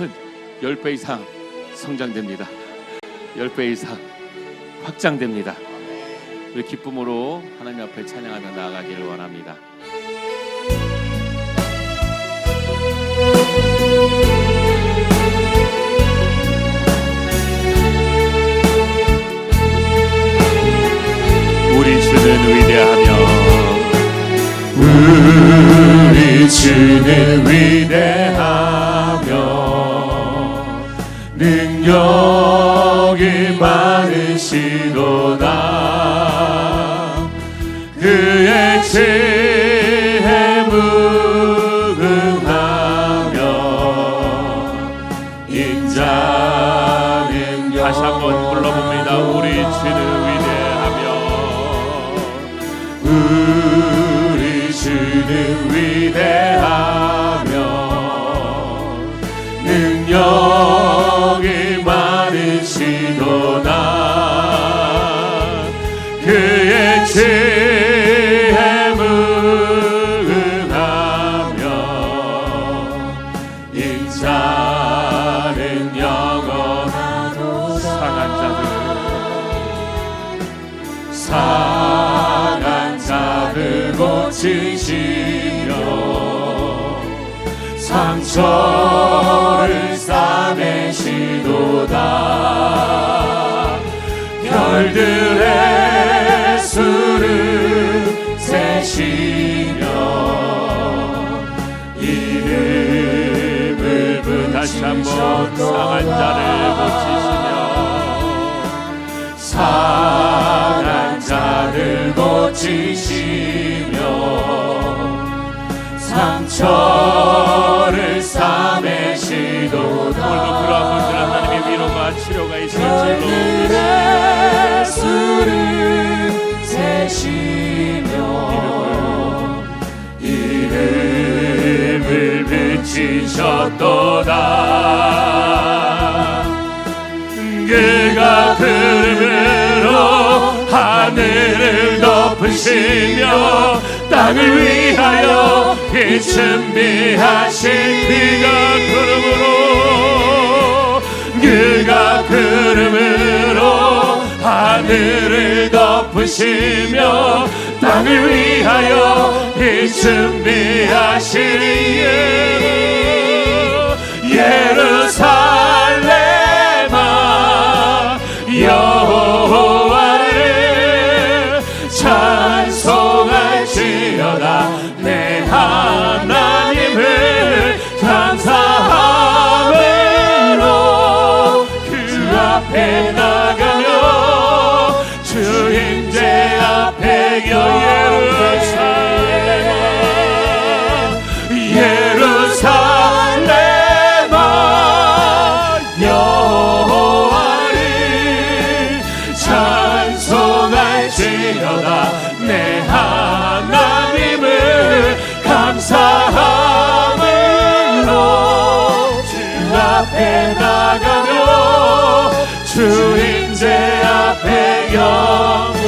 큰 10배 이상 성장됩니다. 10배 이상 확장됩니다. 우리 기쁨으로 하나님 앞에 찬양하며 나아가기를 원합니다. 우리 주는 위대하며 우리 주는 위대하며 능력이 많으시도다. 그의 지혜 무궁하며 인자는 다시 한번 불러봅니다. 우리 주는 위대하며. 우리 주는 위대 자를 고치시며 상한 자를 고치시며 상처를 싸매시도다. 오늘도 분들 하나님의 위로가 치료가 있을 줄로 별들의 수를 세시며 이름을 비치셨도다 하늘을 덮으시며 땅을 위하여 이 준비하신 그가 그름으로 그가 그름으로 하늘을 덮으시며 땅을 위하여 이 준비하신 예루 앞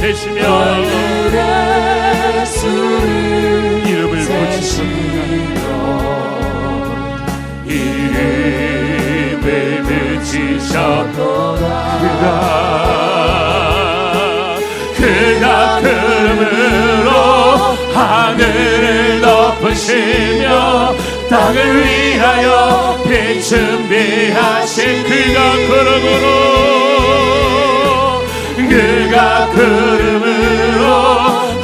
세시며 이름을 붙이셨도다. 이름을 붙이셨도다. 그가 그름으로 하늘을 덮으시며 땅을 위하여 빛 준비하신 그가 그름으로 그가 그름으로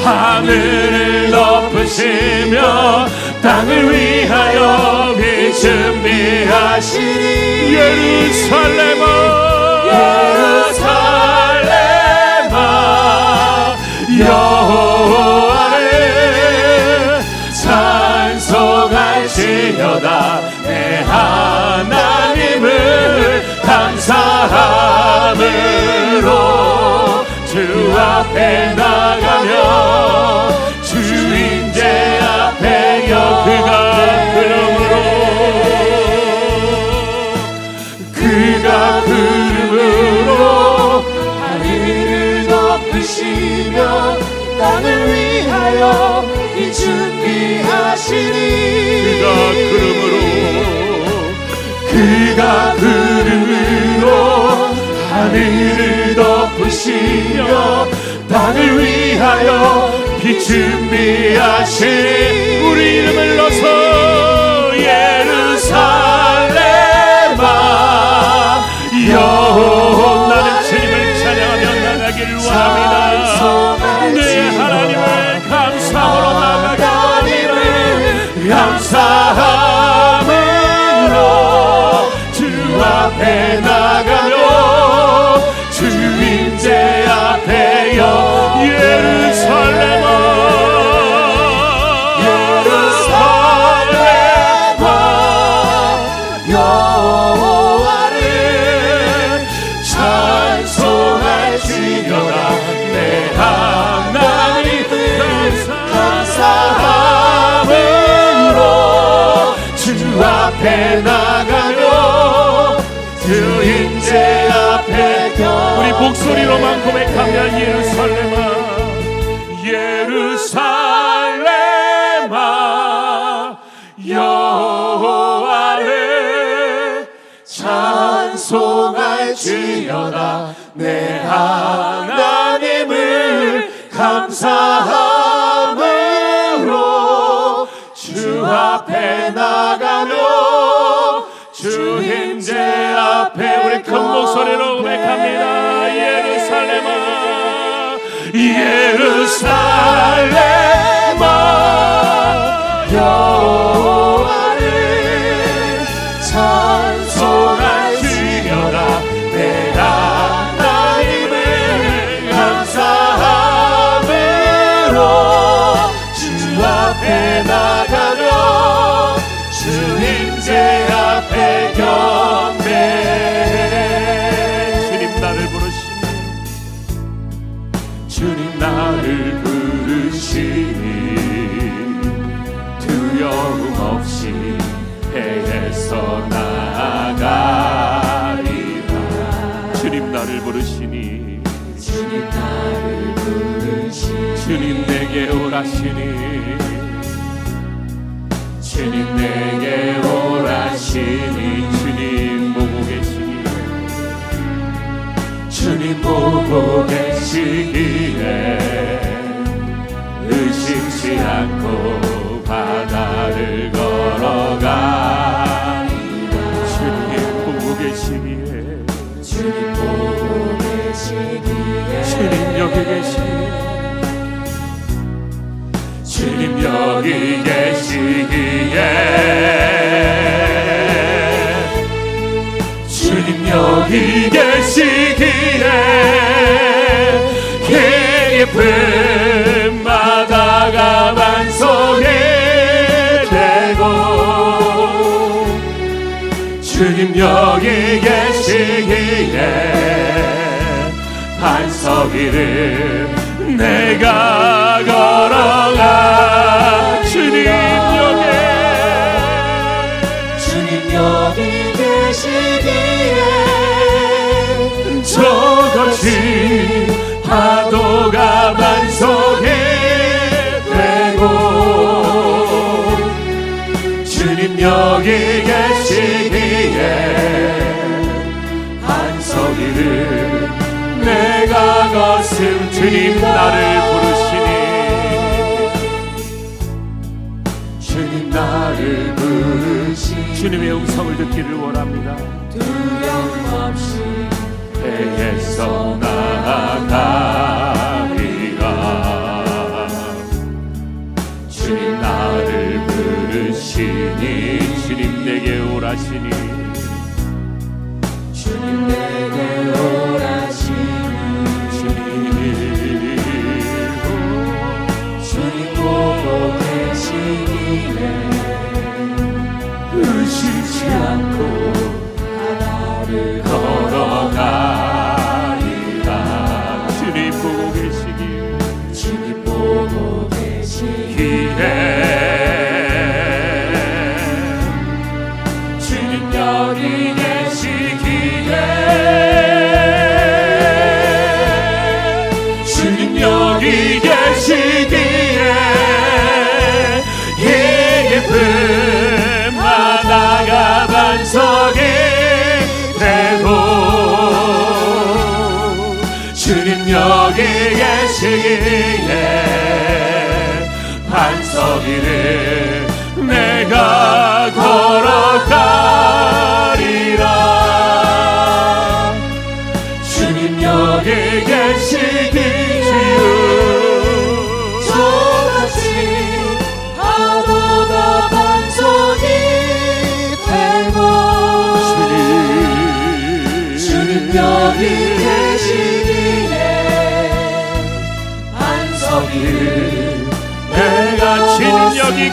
하늘을 덮으시며 땅을 위하여 빛 준비하시니 예루살렘아 주 앞에 나가며 주인제 앞에 여 그가 그름으로 그가 그름으로 하늘을 덮으시며 땅을 위하여 이 준비하시니 그가 그름으로 그가 그름으로 하늘을 덮으시며 땅을 위하여 빛 준비하시니 우리 앞에 나가며 주인제 앞에 우리 목소리로만 고백하면 예루살렘아 예루살렘아 여호와를 찬송할지어다. 내하 소리로 고백합니다. 예루살렘아 예루살렘 오라시니 주님 내게 오라시니 주님 보고 계시니 주님 보고 계시기에 의심치 않고 바다를 걸어가 주님 보고 계시기에 주님 보고 계시기에 주님 여기 계시기 여기 계시기에. 주님 여기 계시기에 깊은 바다가 반성이 되고. 주님 여기 계시기에 반석이를 내가 여기 계시기에 반석이를 내가 거슴 주님 나를 부르시니 주님 나를 부르시니 주님의 음성을 듣기를 원합니다. 두려움 없이 배에서 주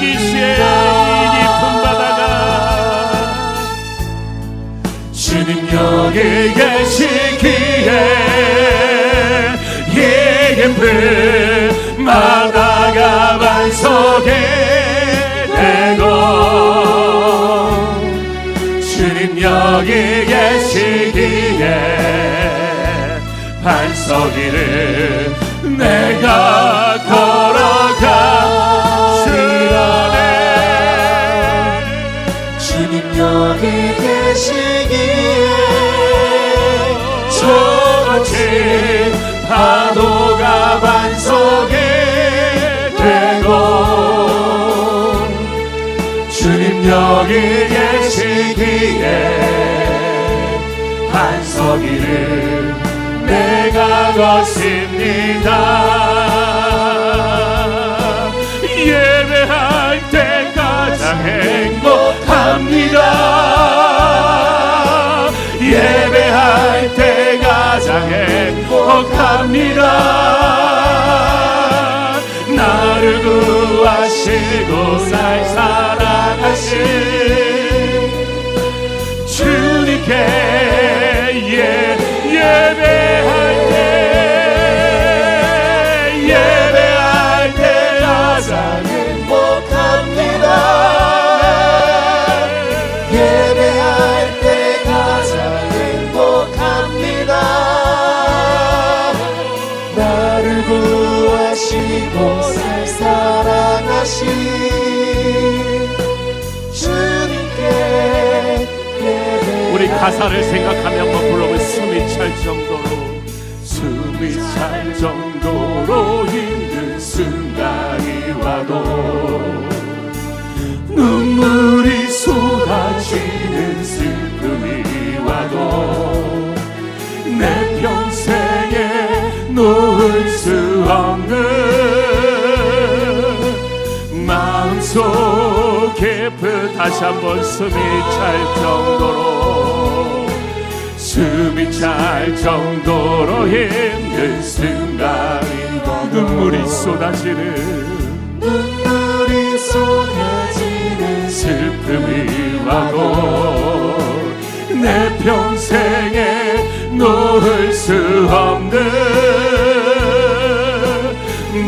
기 계시에 이 깊은 바다가 주님 여기 계시기에 예예쁜 바다가 반석이 되고 주님 여기 계시기에 반석이를 여기 계시기에 반석이를 내가 것입니다. 예배할 때 가장 행복합니다. 예배할 때 가장 행복합니다. 나를 구하시고 날 사랑 하신 주님께 가사를 생각하며 불러볼 숨이 찰 정도로 숨이 찰 정도로 힘든 순간이 와도 눈물이 쏟아지는 슬픔이 와도 내 평생에 놓을 수 없는 마음속 깊은 다시 한번 숨이 찰 정도로 숨이 찰 정도로 힘든 순간이 눈물이 쏟아지는 눈물이 쏟아지는 슬픔이 와도 내 평생에 놓을 수 없는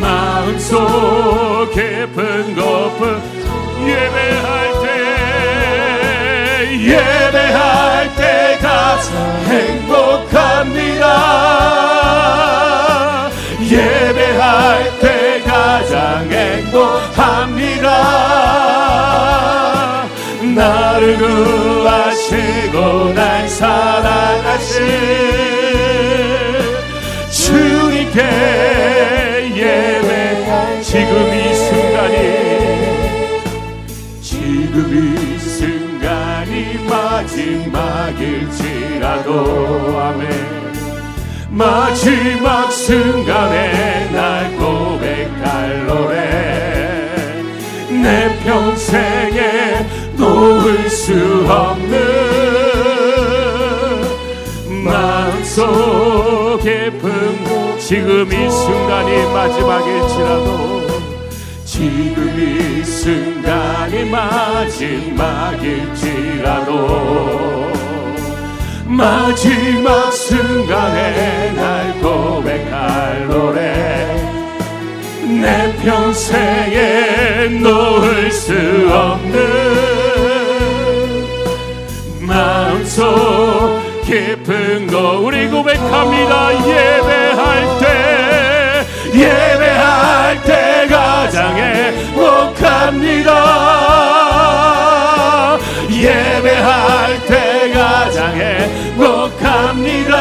마음속 깊은 고픈 예배할 때 예배할 때 가장 행복합니다. 예배할 때 가장 행복합니다. 나를 구하시고 날 사랑하신 주님께 예배 지금 이 순간이 지금 이 마지막일지라도 아멘. 마지막 순간에 날 고백할 노래. 내 평생에 놓을 수 없는 마음속 깊은 지금 이 순간이 마지막일지라도 지금 이 순간이 마지막일지라도 마지막 순간에 날 고백할 노래. 내 평생에 놓을 수 없는 마음속 깊은 거 우리 고백합니다. 예배할 때 예배할 때 가장 행복합니다. 예배할 때 가장 행복합니다.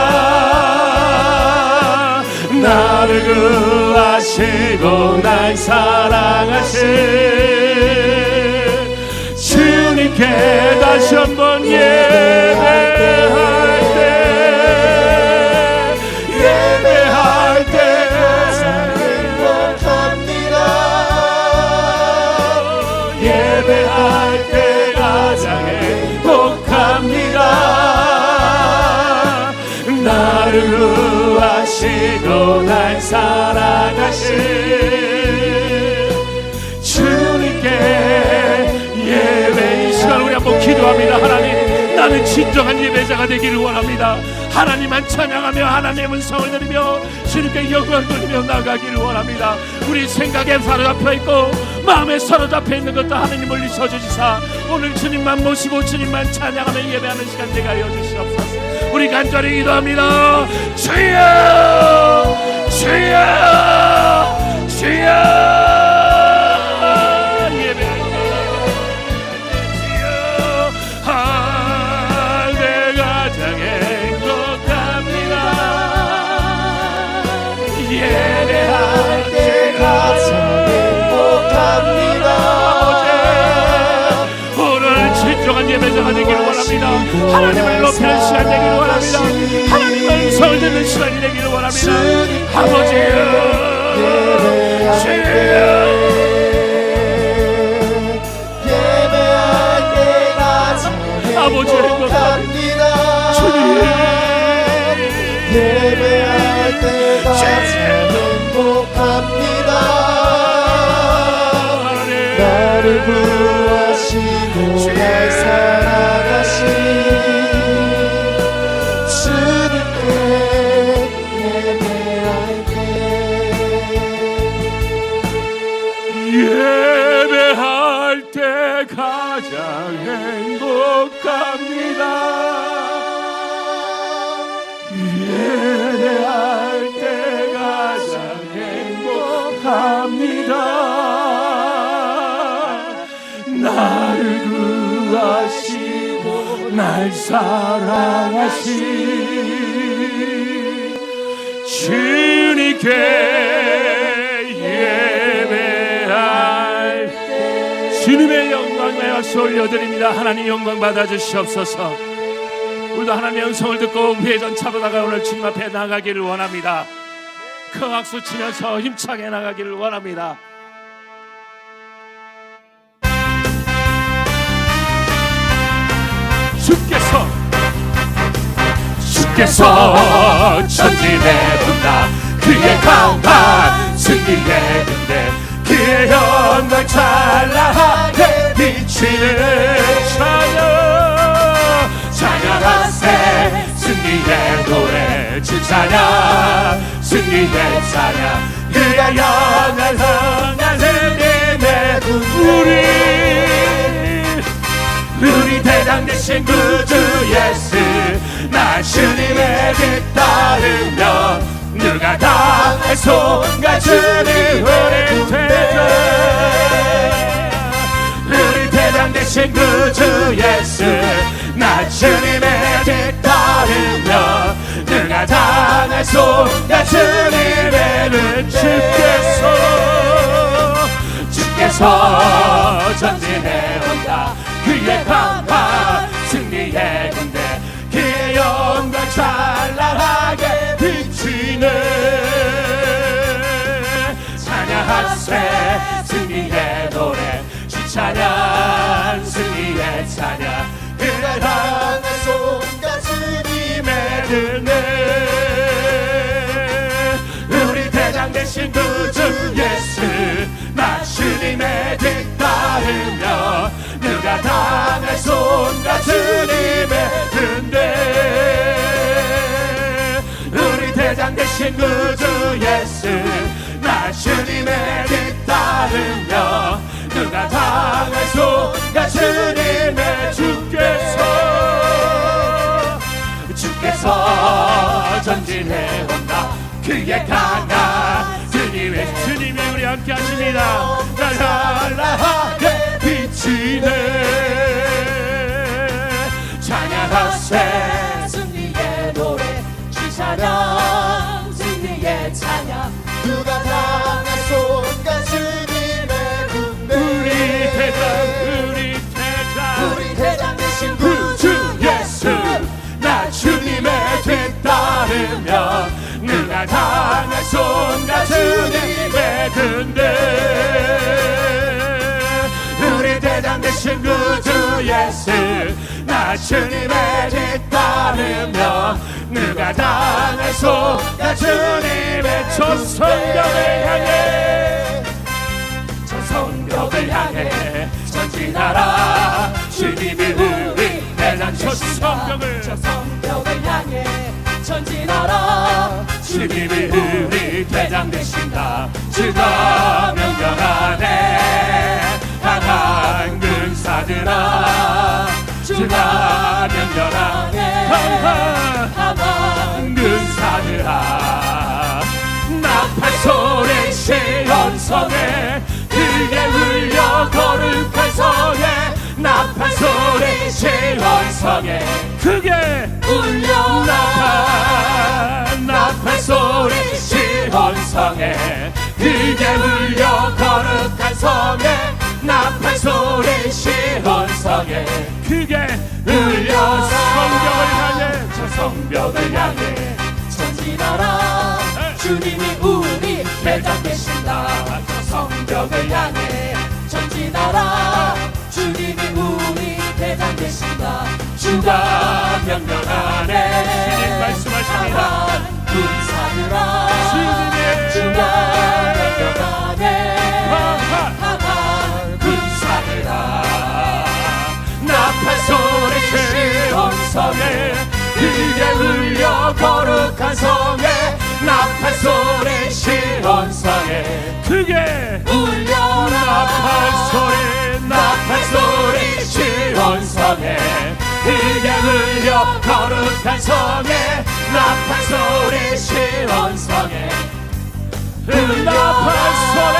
나를 구하시고 날 사랑하신 주님께 다시 한번 예배 사랑하신 주님께 예배 이 시간 우리 한번 기도합니다. 하나님 나는 진정한 예배자가 되기를 원합니다. 하나님만 찬양하며 하나님의 음성을 들으며 주님께 영광을 돌리며 나가기를 원합니다. 우리 생각에 사로잡혀 있고 마음에 사로잡혀 있는 것도 하나님 멀리서 주시사 오늘 주님만 모시고 주님만 찬양하며 예배하는 시간 되게 하여 주시옵소서. 우리 간절히 기도합니다. 주여 주여! 주여! 예배할때 주여! 할배 가 장 행복합니다. 예배할 때 가 장 행복합니다. 오늘 진정한 예배자가 되기를 원합니다. 하나님을 높이는 시간 되기를 원합니다. 음성을 듣는 시간이 되기를 원합니다 아버지여 예배할 때 가장 아버지 행복합니다. 주님. 예배할 때 가장 행복합니다 날 사랑하신 주님께 예배할 주님의 영광에 박수 올려드립니다. 하나님 영광 받아주시옵소서. 우리도 하나님의 음성을 듣고 회전차로 나가 오늘 주님 앞에 나가기를 원합니다. 큰 박수 치면서 힘차게 나가기를 원합니다 주께서 전진해 본다. 그의 강한 승리의 군대. 그의 영광 찬란하게 비치는 찬양 찬양하세 승리의 노래 주 찬양. 승리의 찬양. 그의 영광 성한 승리의 우리 우리 대장 되신 구주 예수 나 주님의 뒤따르며 누가 당할 손가 주님 우리 대장 우리 대장 되신 구주 예수 나 주님의 뒤따르며 누가 당할 손가 주님의 는 주께서 주께서 전진해 온다. 그의 강한 승리의 군대 찬란하게 비치네. 찬양하세 승리의 노래. 주 찬양 승리의 찬양. 그의 향한 손과 주님의 믿네. 우리 대장 되신 구주 예수 나 주님의 뒤따르며 누가 당할 손과 주님의 은혜 대장 되신 구주 예수 나 주님의 뒤따르며 누가 당할 손과 주님의 주께서 주께서 전진해 온다. 그의 강한 주님의 주님이 우리 함께 하십니다. 날라하게 비치네. 찬양하세. 승리의 노래 승리의 찬양. 누가 당한 손과 주님의 군대. 우리 대장 우리 대장. 우리 대장 되신 구주 예수 나 주님의 뒤따르며 누가 당할 손과 주님의 근데 우리 대장 되신 구주 예수 나 주님의 뒤 따르며 누가 당할 손과 주님의 조성경을 향해. 저 성벽을 향해 전진하라. 주님이 우리 대장 저 성벽을 저 성벽을 향해 전진하라. 주님이 우리 대장 되신다. 주가 명령하네. 강한 군사들아 주가 명령하네. 강한 가만 군사들아 나팔 소리 시온성에 크게 울려 거룩한 성에 나팔 소리 시온성에 크게 울려. 나팔 나팔 소리 시온성에 크게 울려 거룩한 성에 크게 울려 성벽을 향해. 저 성벽을 향해 전진하라. 주님이 우리 대장 되신다. 저 성벽을 향해 전진하라. 주님이 우리 대장 되신다. 주가 명령하네 주님 말씀하십니다. 군사들아. 주님의 주가 명령하네 강한 군사들아 소리 시 온 성에 크게 울려 거룩한 성에 나팔 소리 시 온 성에. 크게 울려라 나팔 소리 나팔 소리 시 온 성에. 크게 울려 거룩한 성에 나팔 소리 시 온 성에. 나팔 소리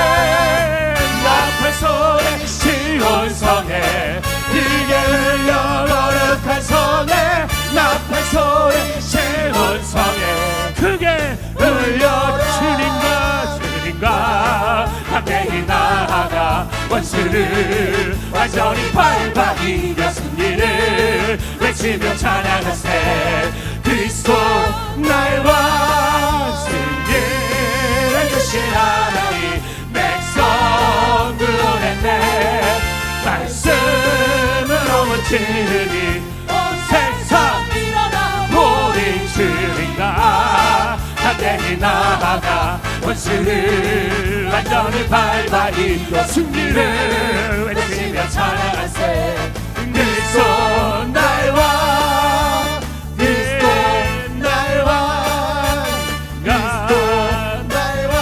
나팔 소리 시온 성에 크게 울려 거룩한 성에 나팔 소리 시온 성에 크게 울려 주님과 주님과 함께 나아가 원수를 완전히 밟아 이겨 승리를 외치며 찬양하세. 그리스도 나의 왕 승리를 주신 하나님 백성 구원했네 문지르니 온 세상 일어나. 우리 주님과 함께 나아가 원수를 완전히 밟아 이겨 승리를 외치며 찬양하세. 그리스도 나의 왕 그리스도 나의 왕 그리스도 나의 왕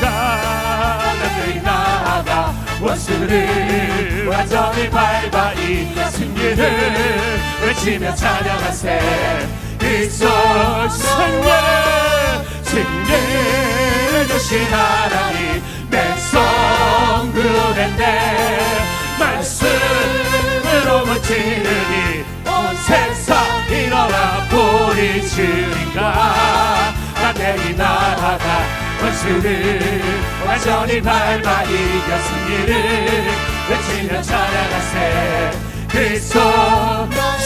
나의 나아가 원수를 완전히 밟아 이겨 승리를 외치며 찬양하세. 그리스도 승리 주신 하나님 백성 구원했네 말씀으로 문지르니 온 세상 일어나 보리 주인가. 나대이 나아가 원수를 완전히 밟아 이겨 승리를 외치며 찬양하세. 그리스도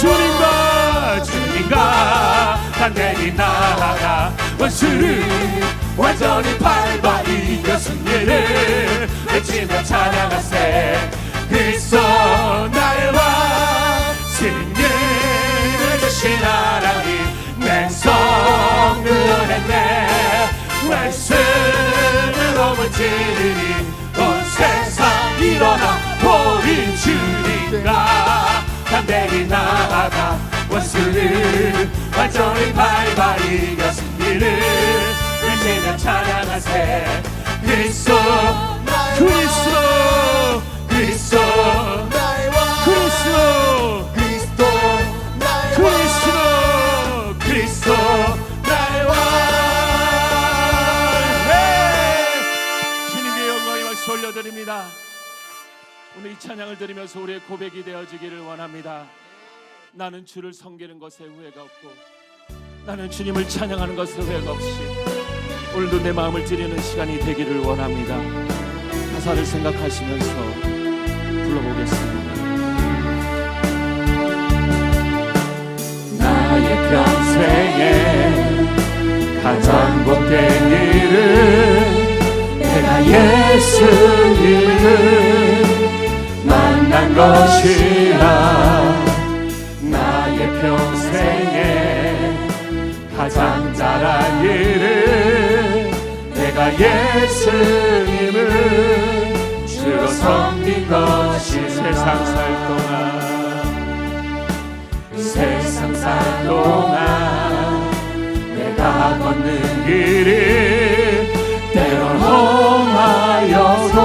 주님과 주님과 단대히 나아가 원수를 완전히 밟아 이겼은 이를 외치며 찬양하세. 그리스도 나의 왕 승리를 주신 하나님 맹성을 했네. 말씀으로 물지르니 온 세상 일어나 보인 주님과 담대히 나아가 원수를 완전히 밟아 이겼습니를 의지며 찬양하세. 그리스도 그리스도 그리스도. 찬양을 드리면서 우리의 고백이 되어지기를 원합니다. 나는 주를 섬기는 것에 후회가 없고 나는 주님을 찬양하는 것에 후회가 없이 오늘도 내 마음을 드리는 시간이 되기를 원합니다. 가사를 생각하시면서 불러보겠습니다. 나의 평생에 가장 복된 일은 내가 예수님을 만난 것이라 나의 평생에 가장 잘한 일은 내가 예수님을 주로 섬긴 것이 세상 살 동안. 세상 살 동안 내가 걷는 길이 때론 험하여도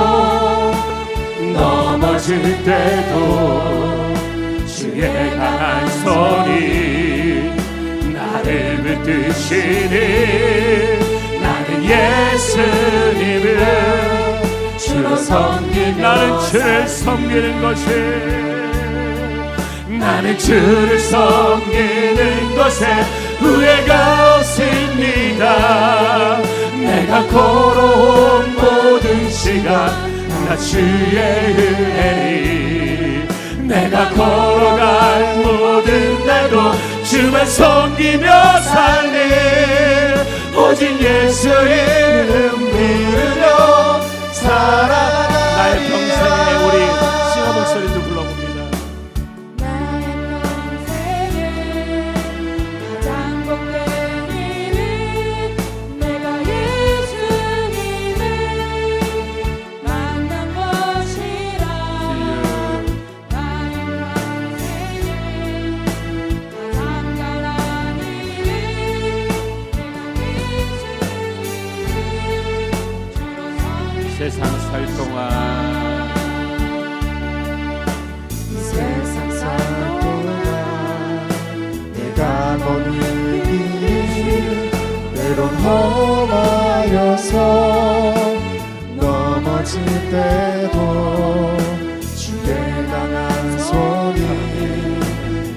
넘어질 때도 주의 강한 손이 나를 붙드시니 나는 예수님을 주로 섬기는 나는 주를 섬기는 것이 나는 주를 섬기는 것에 후회가 없습니다. 내가 걸어온 모든 시간 나 주의 은혜니 내가 걸어갈 모든 날도 주만 섬기며 살리 오직 예수 이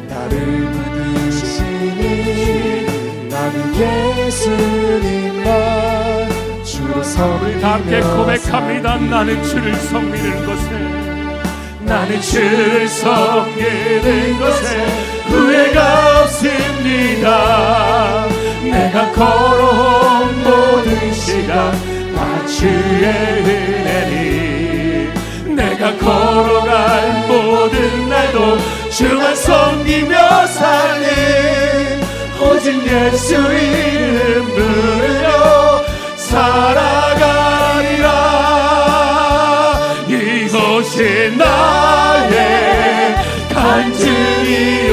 나를 붙드시니 나는 예수님만 주로 다 함께 섬기며 고백합니다. 나는 주를 섬기는 것에 나는 주를 섬기는 것에 후회가 없습니다. 내가 걸어온 모든 시간 다 주의 은혜니 내가 걸어갈 모든 날도 주만 섬기며 사는 오직 예수 이름 부르며 살아가리라. 이것이 나의 간증이요.